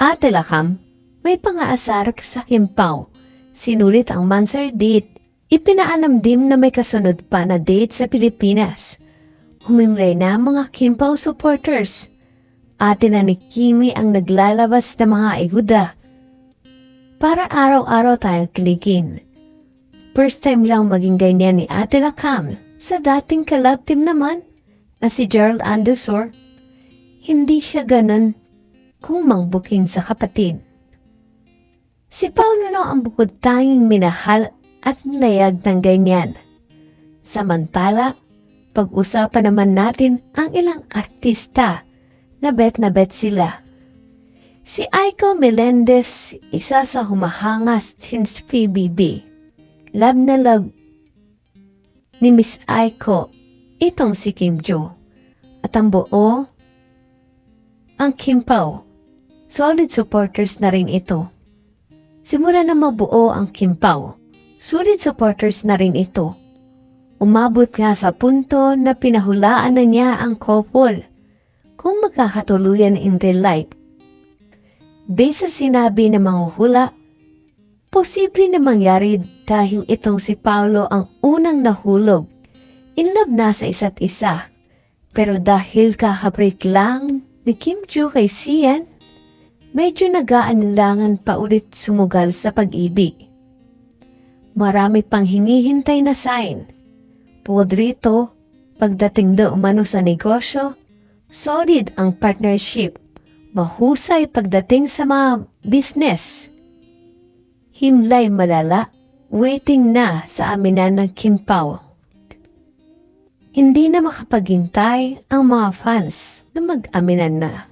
Ate Lakam, may pangaasar sa Kimpaw. Sinulit ang Mansar date. Ipinaalam din na may kasunod pa na date sa Pilipinas. Humimlay na mga Kimpaw supporters. Ate na ni Kimi ang naglalabas ng mga ayuda. Para araw-araw tayong kilikin. First time lang maging ganyan ni Ate Lakam sa dating kalab team naman na si Gerald Andusor. Hindi siya ganun kung mangbuking sa kapatid. Si Paulo no ang bukod tanging minahal at nilayag ng ganyan. Samantala, pag-usapan naman natin ang ilang artista na bet na bet sila. Si Aiko Melendez, isa sa humahangas since PBB. Love na love ni Miss Aiko, itong si Kim Jo. At ang buo, ang Kim Pao. Solid supporters na rin ito. Simula na mabuo ang Kim Pao, solid supporters na rin ito. Umabot nga sa punto na pinahulaan na niya ang couple kung magkakatuluyan in real life. Base sa sinabi ng mga posible na mangyari dahil itong si Paolo ang unang nahulog. In love na sa isa't isa. Pero dahil kakabreak lang ni Kim Joo kay Sian, medyo nag-aanilangan pa ulit sumugal sa pag-ibig. Marami pang hinihintay na sign. Bukod rito, pagdating do umano sa negosyo, solid ang partnership. Mahusay pagdating sa mga business. Himlay malala, waiting na sa aminan ng Kim Pao. Hindi na makapaghintay ang mga fans na mag-aminan na.